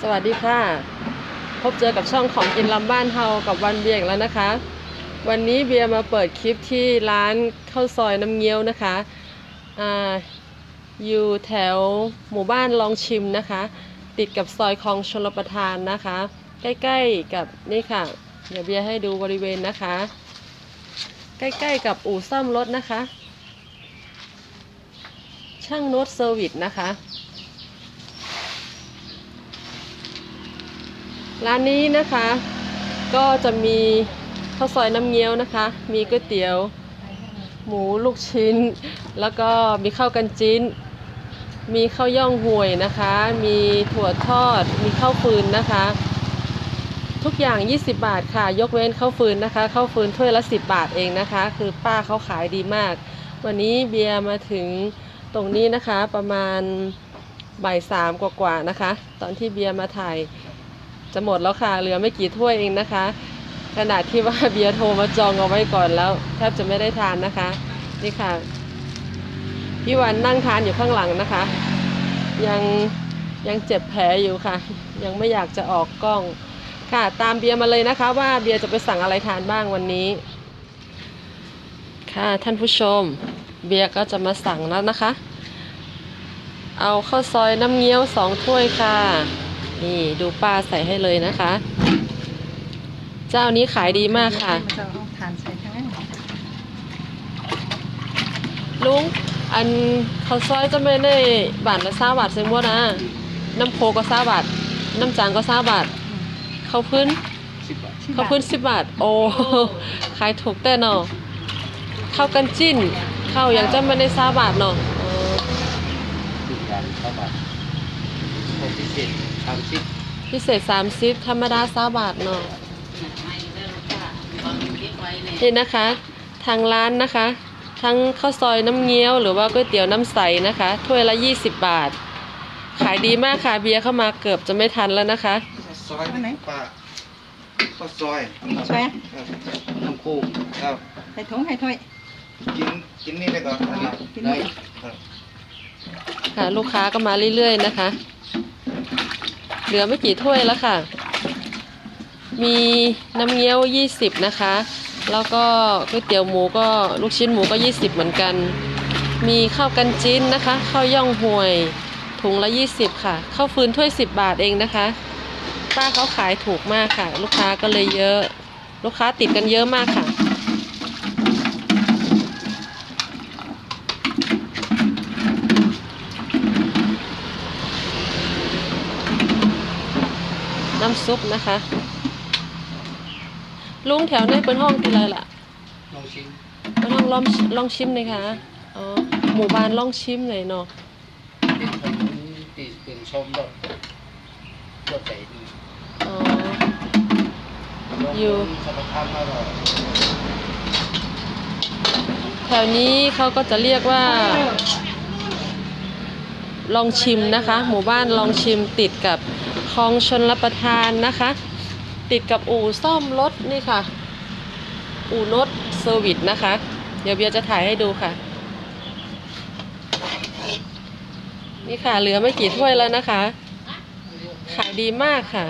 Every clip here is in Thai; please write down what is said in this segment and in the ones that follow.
สวัสดีค่ะ พบเจอกับช่องของกินลำบ้านเฮากับวันเบียร์แล้วนะคะ วันนี้เบียร์มาเปิดคลิปที่ร้านข้าวซอยน้ำเงี้ยวนะคะอาอยู่แถวหมู่บ้านลองชิมนะคะ ติดกับซอยคลองชลประทานนะคะ ใกล้ๆกับนี่ค่ะ เดี๋ยวเบียร์ให้ดูบริเวณนะคะ ใกล้ๆกับอู่ซ่อมรถนะคะ ช่างโน้ตเซอร์วิสนะคะ ร้านนี้นะคะ ก็จะมีข้าวซอยน้ำเงี้ยวนะคะ มีก๋วยเตี๋ยว หมูลูกชิ้น แล้วก็มีข้าวกันจิ้น มีข้าวย่องห่วยนะคะ มีถั่วทอด มีข้าวฟืนนะคะ ทุกอย่าง 20 บาทค่ะ ยกเว้นข้าวฟืนนะคะข้าวฟืนถ้วยละ 10 บาทเองนะคะ คือป้าเขาขายดีมาก วันนี้เบียร์มาถึงตรงนี้นะคะประมาณบ่ายสามกว่าๆนะคะ ตอนที่เบียร์มาถ่าย จะหมดแล้วค่ะเหลือไม่กี่ถ้วยเองนะคะ ขนาดที่ว่าเบียร์โทรมาจองเอาไว้ก่อนแล้วแทบจะไม่ได้ทานนะคะ นี่ค่ะ พี่วันนั่งทานอยู่ข้างหลังนะคะ ยังยังเจ็บแผลอยู่ค่ะ ยังไม่อยากจะออกกล้องค่ะ ตามเบียร์มาเลยนะคะ ว่าเบียร์จะไปสั่งอะไรทานบ้างวันนี้ ค่ะท่านผู้ชม เบียร์ก็จะมาสั่งแล้วนะคะ เอาข้าวซอยน้ำเงี้ยวสองถ้วยค่ะ นี่ดูป้าใส่ให้เลยนะคะ เจ้านี้ขายดีมากค่ะมันจะเอาทานใส่ทั้งนั้นลุงอันข้าวซอยจะไม่ได้บาทละสาบาทเซมวนะ น้ำโคก็สาบาท น้ำจางก็สาบาทข้าวพื้นสิบบาทข้าวพื้นสิบบาท โอ้ขายถูกแต่เนาะข้าวกันจิ้นข้าวอย่างจะไม่ได้สาบาทเนาะเออสิบบาทเข้าบาทโปรพิเศษ สามสิบพิเศษสามสิบธรรมดาสาบาทเนาะนี่นะคะ ทางร้านนะคะ ทั้งข้าวซอยน้ำเงี้ยวหรือว่าก๋วยเตี๋ยวน้ำใสนะคะ ถ้วยละ 20 บาท ขายดีมากค่ะเบียร์เข้ามาเกือบจะไม่ทันแล้วนะคะ ซอยป้าข้าวซอยใช่ไหมครับน้ำคู่ครับ ใส่ถุงใส่ถ้วยกินกินนี่ได้ก่อนอันนี้กินได้นี่ครับค่ะ ลูกค้าก็มาเรื่อยๆนะคะ เหลือไม่กี่ถ้วยแล้วค่ะ มีน้ำเงี้ยว 20 นะคะ แล้วก็ก๋วยเตี๋ยวหมูก็ลูกชิ้นหมูก็ 20 เหมือนกัน มีข้าวกันจิ้นนะคะข้าวย่องห่วยถุงละ 20 ค่ะข้าวฟืนถ้วย 10 บาทเองนะคะ ป้าเขาขายถูกมากค่ะ ลูกค้าก็เลยเยอะ ลูกค้าติดกันเยอะมากค่ะ น้ำซุปนะคะ ลุงแถวนี้เป็นห้องที่ไรล่ะลองชิมเป็นห้องลองลองชิมเลยค่ะอ๋อหมู่บ้านลองชิมเลยเนาะผมตีเป็นชมรสรสใจดีอ๋อลงอยู่สมรรถนะอร่อยแถวนี้เขาก็จะเรียกว่า ลองชิมนะคะ หมู่บ้านลองชิมติดกับค ลองชนรับประทานนะคะ ติดกับอู่ซ่อมรถนี่ค่ะ อู่รถเซอร์วิสนะคะ เดี๋ยวเบียร์จะถ่ายให้ดูค่ะ นี่ค่ะเหลือไม่กี่ถ้วยแล้วนะคะ ขายดีมากค่ะ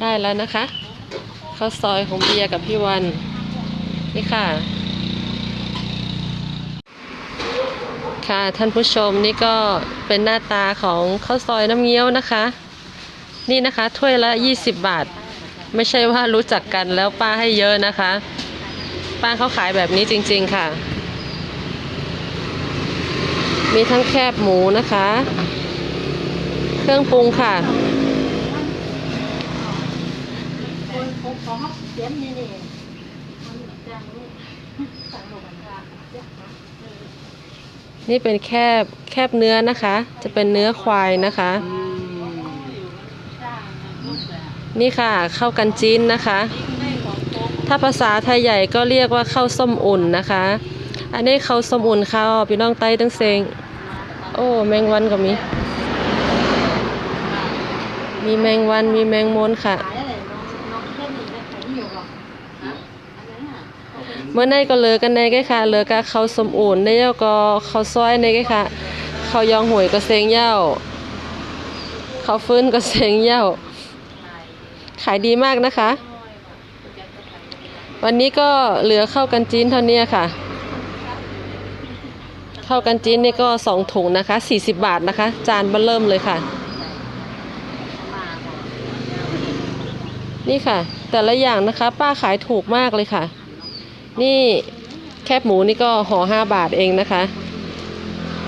ได้แล้วนะคะข้าวซอยของเบียร์กับพี่วัน นี่ค่ะ ค่ะท่านผู้ชมนี่ก็เป็นหน้าตาของข้าวซอยน้ำเงี้ยวนะคะ นี่นะคะถ้วยละ 20 บาท ไม่ใช่ว่ารู้จักกันแล้วป้าให้เยอะนะคะ ป้าเขาขายแบบนี้จริง ๆค่ะ มีทั้งแคบหมูนะคะ เครื่องปรุงค่ะของของเสียมนี่นี่จางลูกสั่งลูกมันค่ะ นี่เป็นแคบแคบเนื้อนะคะ จะเป็นเนื้อควายนะคะ นี่ค่ะข้าวกันจีนนะคะ ถ้าภาษาไทยใหญ่ก็เรียกว่าข้าวส้มอุ่นนะคะ อันนี้ข้าวส้มอุ่นข้าวพี่น้องไต้ตั้งเซงโอ้แมงวันก็มี มีแมงวันมีแมงมนค่ะ เมื่อในก็เลือกันในก็ค่ะเลือกับข้าสมอุ่นในแล้วก็เขาวซอยในก็ค่ะเขายองหวยก็เซงเหย้าเขาฟื้นก็เซงเหย้าขายดีมากนะคะ วันนี้ก็เหลือเข้ากันจีนเท่านี้ค่ะข้าวกันจีนนี่ก็สองถุงนะคะ40บาทนะคะ จานเบอเริ่มเลยค่ะ นี่ค่ะ แต่ละอย่างนะคะ ป้าขายถูกมากเลยค่ะ นี่แคบหมูนี่ก็ห่อห้าบาทเองนะคะ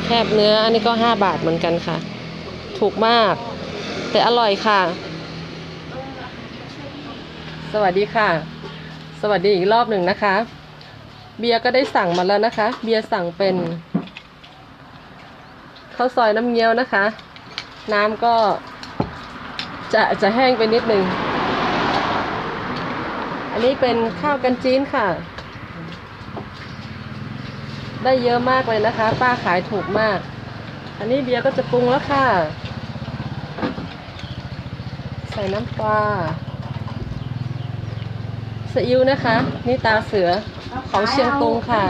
แคบเนื้ออันนี้ก็ห้าบาทเหมือนกันค่ะ ถูกมาก แต่อร่อยค่ะ สวัสดีค่ะ สวัสดีอีกรอบหนึ่งนะคะ เบียร์ก็ได้สั่งมาแล้วนะคะ เบียร์สั่งเป็นข้าวซอยน้ำเงี้ยวนะคะ น้ำก็จะจะแห้งไปนิดนึง อันนี้เป็นข้าวกันจีนค่ะ ได้เยอะมากเลยนะคะ ป้าขายถูกมาก อันนี้เบียร์ก็จะปรุงแล้วค่ะ ใส่น้ำปลาซีอิ๊วนะคะ นี่ตาเสือของเชียงตุงค่ะ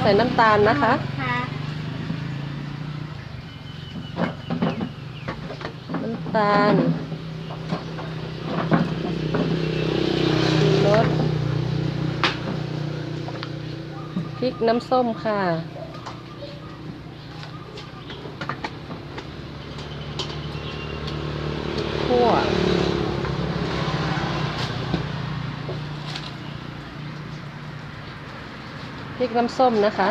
ใส่น้ำตาลนะคะน้ำตาลรสพ ริกน้ำส้มค่ะคั่วพริกน้ำส้มนะคะ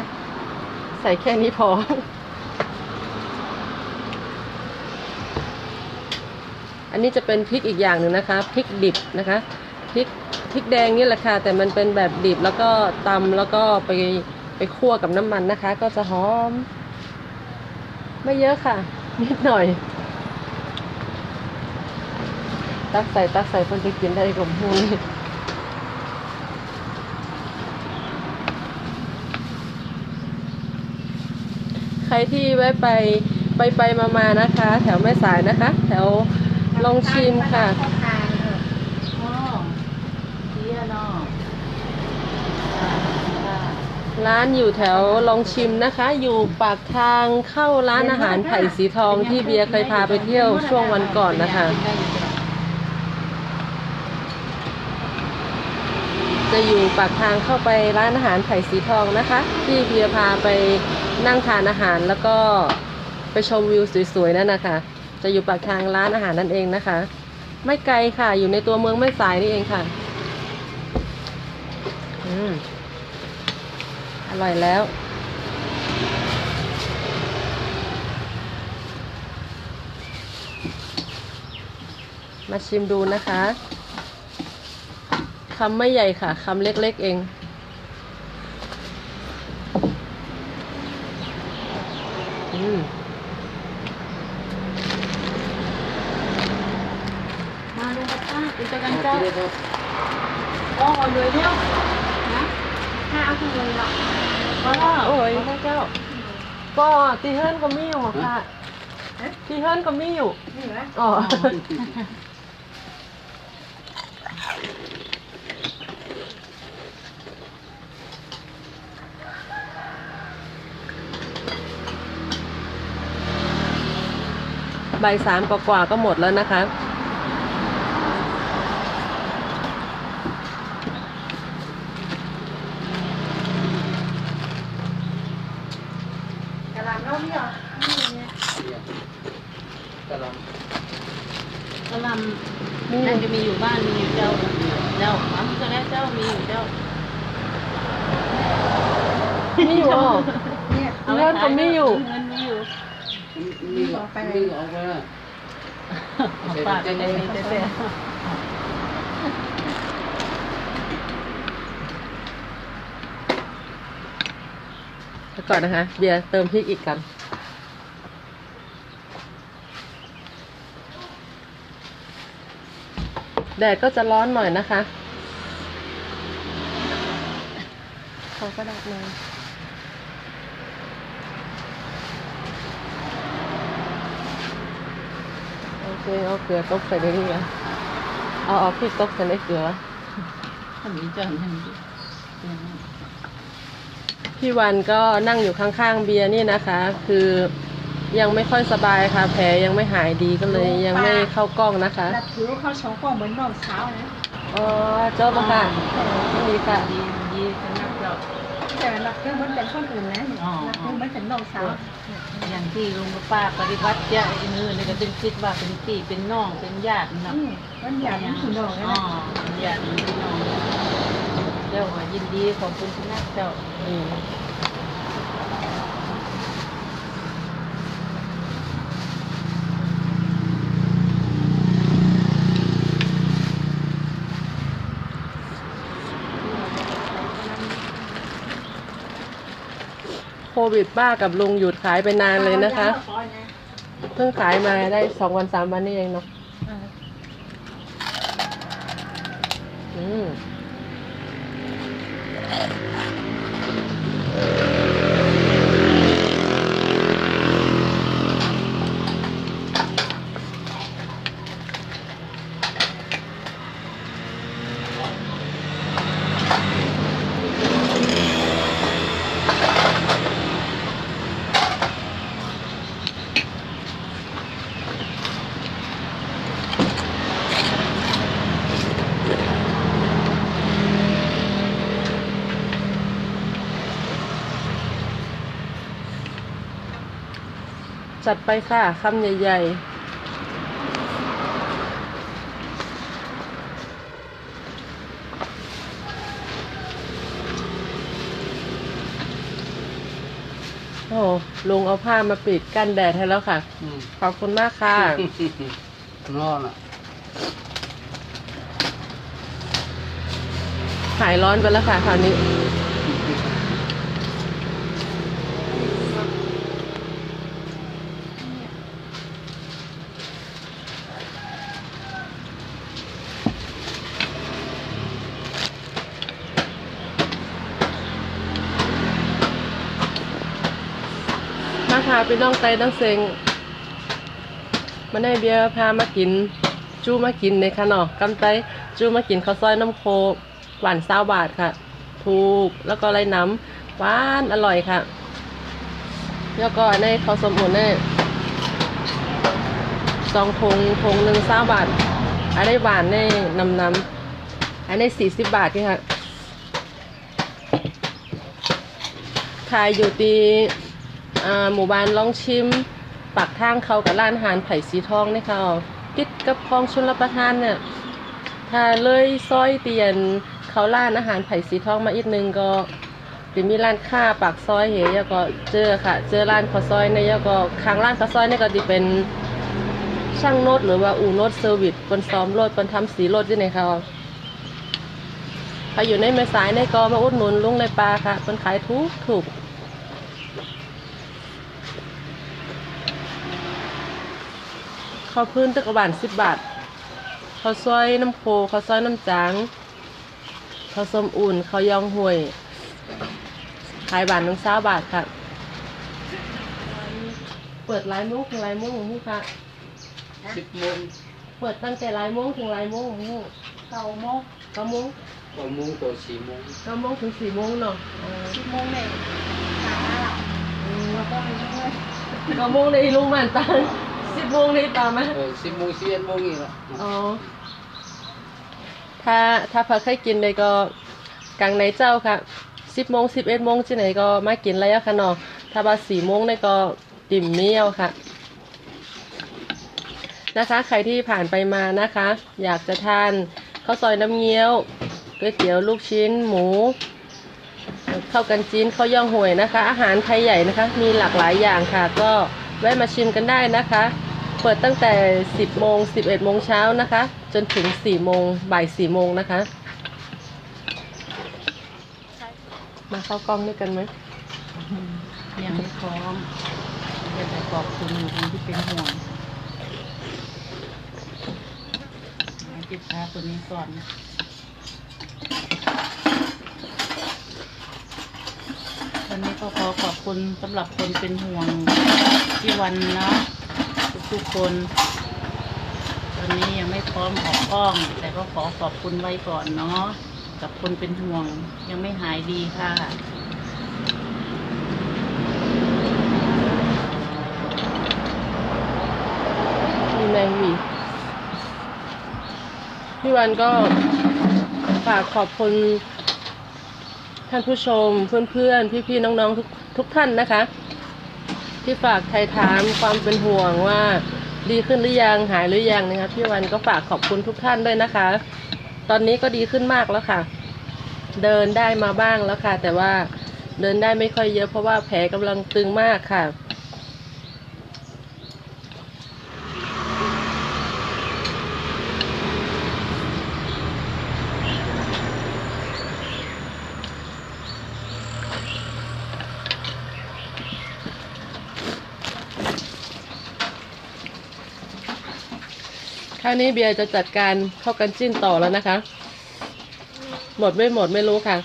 ใส่แค่นี้พออันนี้จะเป็นพริกอีกอย่างหนึ่งนะคะพริกดิบนะคะ ริกพริกแดงนี่แหละค่ะ แต่มันเป็นแบบดิบแล้วก็ตำแล้วก็ไปไปคั่วกับน้ำมันนะคะ ก็จะหอม ไม่เยอะค่ะ นิดหน่อย ตักใส่ตักใส่คนจะกินได้กับหูนี่ใครที่แวะไปไปไปมามานะคะ แถวแม่สายนะคะ แถวลองชิมค่ะ อ๋อเดียเนาะ ร้านอยู่แถวลองชิมนะคะ อยู่ปากทางเข้าร้านอาหารไผ่สีทองที่เบียร์เคยพาไปเที่ยวช่วงวันก่อนนะคะ จะอยู่ปากทางเข้าไปร้านอาหารไผ่สีทองนะคะ ที่เบียร์พาไปนั่งทานอาหารแล้วก็ไปชมวิวสวยๆนั่นนะคะ จะอยู่ปากทางร้านอาหารนั่นเองนะคะ ไม่ไกลค่ะ อยู่ในตัวเมืองไม่สายนี่เองค่ะ อืม ร่อยแล้ว มาชิมดูนะคะคำไม่ใหญ่ค่ะคำเล็กๆเองอืมมาลุงกับป้าเป็นตัวกันเอาเจ้าที่นี่ครับโอ้เอาเลยเที่ย โอ้ยพระเจ้าก็ตีเฮิร์นก็มีอยู่ค่ะตีเฮิร์นก็มีอยู่นี่เหรออ๋อบ่ายสามกว่าก็หมดแล้วนะคะหล่ำเนาะพี่เหรอนี่เนี่ย กะหล่ กะหล่ำน่าจะมีอยู่บ้านมีอยู่เจ้าเจ้าอ๋อก็แล้วเจ้ามีอยู่เจ้า มีอยู่อ๋อ เนี่ย เงินก็มีอยู่ เงินมีอยู่ำมีออกไปมีออกไปนะ ฝากไปเลยเต้เดี๋ยวก่อนนะคะ เบียร์เติมพริกอีกกันแดดก็จะร้อนหน่อยนะคะ เขาก็ดับเลย โอเคเอาเกลือตกใส่ในนี่กันเอาเอาพริกตกใส่ในเกลือทำนี้จังทำนี้พี่วันก็นั่งอยู่ข้างๆเบียร์นี่นะคะ คือยังไม่ค่อยสบายค่ะ แผลยังไม่หายดีก็เลย ยังไม่เข้ากล้องนะคะรัดผิวเขาชงกว่าเหมือนน้องสาวนะอ๋อเจ้ามาค่ะดีค่ะดีดีเป็นนักเรา แต่รักเพื่อนมันเป็นคนอื่นนะรักเพื่อนมันเป็นน้องสาวอย่างที่ลุงกับป้าปฏิบัติจะไอ้มือนี่ก็เป็นคิดว่าเป็นพี่เป็นน้องเป็นญาติเนาะอืมมันอยากเป็นพี่น้องนะอ๋อเป็นญาติเป็นพี่น้องเจ้าว่ายินดีขอบคุณที่นักเจ้า โควิดป้ากับลุงหยุดขายไปนานเลยนะคะ เพิ่งขายมาได้สองวันสามวันนี่เองเนาะอืม จัดไปค่ะคำใหญ่ ๆโอ้ลุงเอาผ้ามาปิดกันแดดให้แล้วค่ะ อืมขอบคุณมากค่ะนอนอะหายร้อนไปแล้วค่ะคราวนี้าค่ะพี่น้องไตต้องเซงมาได้เบียร์พามากิน จู้มากินในค่ะเนาะกำไตจู้มากินข้าวซอยน้ำโคหวานซาวบาทค่ะ ถูกแล้วก็ไรน้ำหวานอร่อยค่ะ แล้วก็ในข้าวสมุนเนี่ยสองทงทงหนึ่งซาวบาทอันนี้หวานในน้ำน้ำอันนี้สี่สิบบาทนี่ค่ะขายอยู่ที่ หมู่บ้านลองชิมปากทางเขากับร้านอาหารไผ่สีทองนี่ค่ะติดกับคลองชลประทานเนี่ยถ้าเลยซอยเตียนเขาร้านอาหารไผ่สีทองมาอีกนึงก็จะมีร้านค้าปากซอยเหยแล้วก็เจอค่ะ เจอร้านข้าวซอยในแล้วก็ข้างร้านข้าวซอยนี่ก็จะเป็นช่างโนดหรือว่าอู่โนดเซอร์วิสคนซ้อมรถคนทำสีรถที่ไหนค่ะใครอยู่ในแม่สายในก็มาอุดหนุนลุงในปลาค่ะคนขายถูกถูก ข้าวพื้นตะกบานสิบบาทข้าวซอยน้ำโคข้าวซอยน้ำจางข้าวส้มอุ่นข้าวยองห่วย ขายบาทหนึ่งเช้าบาทค่ะ เปิดหลายโมงถึงหลายโมงของผู้ค่ะสิบโมงเปิดตั้งแต่หลายโมงถึงหลายโมงของผู้เก้าโมงเก้าโมงเก้าโมงต่อสี่โมงเก้าโมงถึงสี่โมงเนาะอ๋อสิบโมงเนี่ยหาหลับอืมแล้วก็มีเงินเก้าโมงในลุงมันตัง สิบโมงในตามไหมเออสิบโมงสิบเอ็ดโมงอีกละอ๋อ ถ้าถ้าพอเคยกินเลยก็กลางในเจ้าค่ะสิบโมงสิบเอ็ดโมงที่ไหนก็มากินแล้วค่ะเนาะถ้าว่าสี่โมงเนี่ยก็ติ่มเมี่ยวค่ะ นะคะใครที่ผ่านไปมานะคะ อยากจะทานข้าวซอยน้ำเงี้ยวก๋วยเตี๋ยวลูกชิ้นหมูข้าวกันจีนข้าวย่องห่วยนะคะ อาหารไทยใหญ่นะคะ มีหลากหลายอย่างค่ะ ก็แวะมาชิมกันได้นะคะ เปิดตั้งแต่ 10โมง11โมงเช้านะคะ จนถึง4โมงบ่าย4โมงนะคะ มาเข้ากล้องด้วยกันไหมยังไม่พร้อมอยากจะขอบคุณคนที่เป็นห่วงให้จิตอาคนนี้ก่อนนะวันนี้ก็ขอขอบคุณสำหรับคนเป็นห่วงที่วันเนาะ ทุกคน ตอนนี้ยังไม่พร้อมออกกล้อง แต่ก็ขอขอบคุณไว้ก่อนเนาะกับคนเป็นห่วงยังไม่หายดีค่ะมีแมงวีพี่วันก็ฝากขอบคุณท่านผู้ชมเพื่อนๆ พี่ๆ น้องๆ ทุกทุกท่านนะคะ ที่ฝากไทยถามความเป็นห่วงว่า ดีขึ้นหรือยังหายหรือยังนะคะพี่วันก็ฝากขอบคุณทุกท่านด้วยนะคะ ตอนนี้ก็ดีขึ้นมากแล้วค่ะ เดินได้มาบ้างแล้วค่ะ แต่ว่าเดินได้ไม่ค่อยเยอะเพราะว่าแผลกำลังตึงมากค่ะ ครั้งนี้เบียร์จะจัดการเข้ากันจิ้นต่อแล้วนะคะ หมดไม่หมดไม่รู้ค่ะ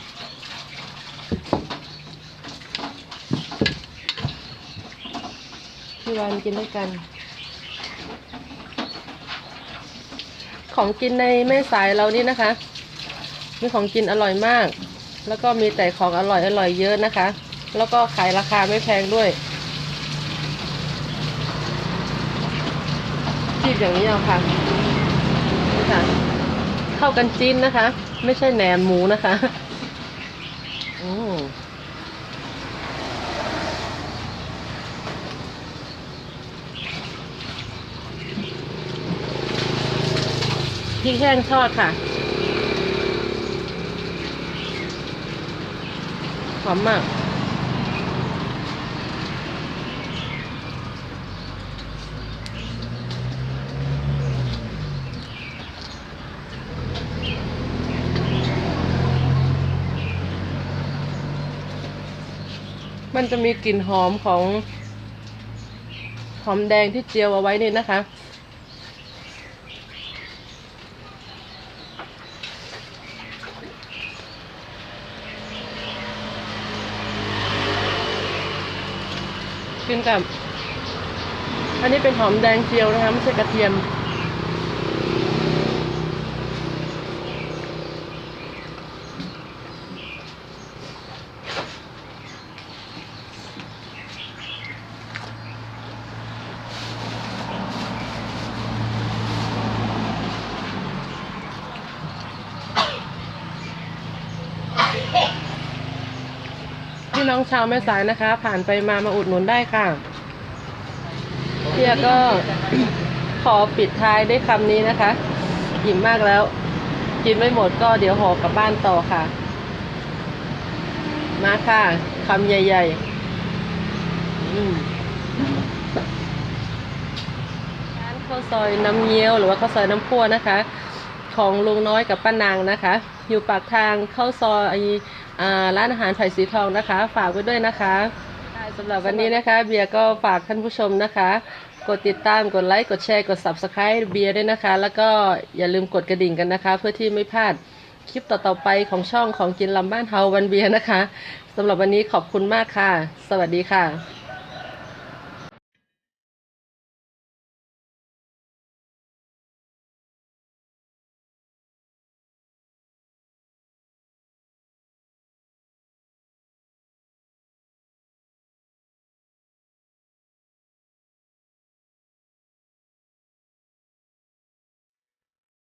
พี่วันกินด้วยกัน ของกินในแม่สายเรานี่นะคะ มีของกินอร่อยมาก แล้วก็มีแต่ของอร่อยอร่อยเยอะนะคะ แล้วก็ขายราคาไม่แพงด้วยจีบอย่างนี้เอาค่ะคะ ข้ากันจิ้นนะคะ ไม่ใช่แหนมหมูนะคะอืมพริกแห้งทอดค่ะ หอมมาก มันจะมีกลิ่นหอมของหอมแดงที่เจียวเอาไว้นี่นะคะ กินกับ อันนี้เป็นหอมแดงเจียวนะคะ ไม่ใช่กระเทียม พี่น้องชาวแม่สายนะคะ ผ่านไปมามาอุดหนุนได้ค่ะเพียก็ขอปิดท้ายด้วยคำนี้นะคะอิ่มมากแล้ว กินไม่หมดก็เดี๋ยวห่อกลับบ้านต่อค่ะ มาค่ะคำใหญ่ๆร้านข้าวซอยน้ำเงี้ยวหรือว่าข้าวซอยน้ำพั่วนะคะ ของลุงน้อยกับป้านางนะคะ อยู่ปากทางข้าวซอย ร้านอาหารไผ่สีทองนะคะ ฝากไว้ด้วยนะคะสำหรับวันนี้นะคะเบียร์ก็ฝากท่านผู้ชมนะคะ กดติดตามกดไลค์กดแชร์กด subscribe เบียร์ด้วยนะคะ แล้วก็อย่าลืมกดกระดิ่งกันนะคะ เพื่อที่ไม่พลาดคลิปต่อๆไปของช่องของกินลำบ้านเฮาวันเบียร์นะคะสำหรับวันนี้ขอบคุณมากค่ะ สวัสดีค่ะ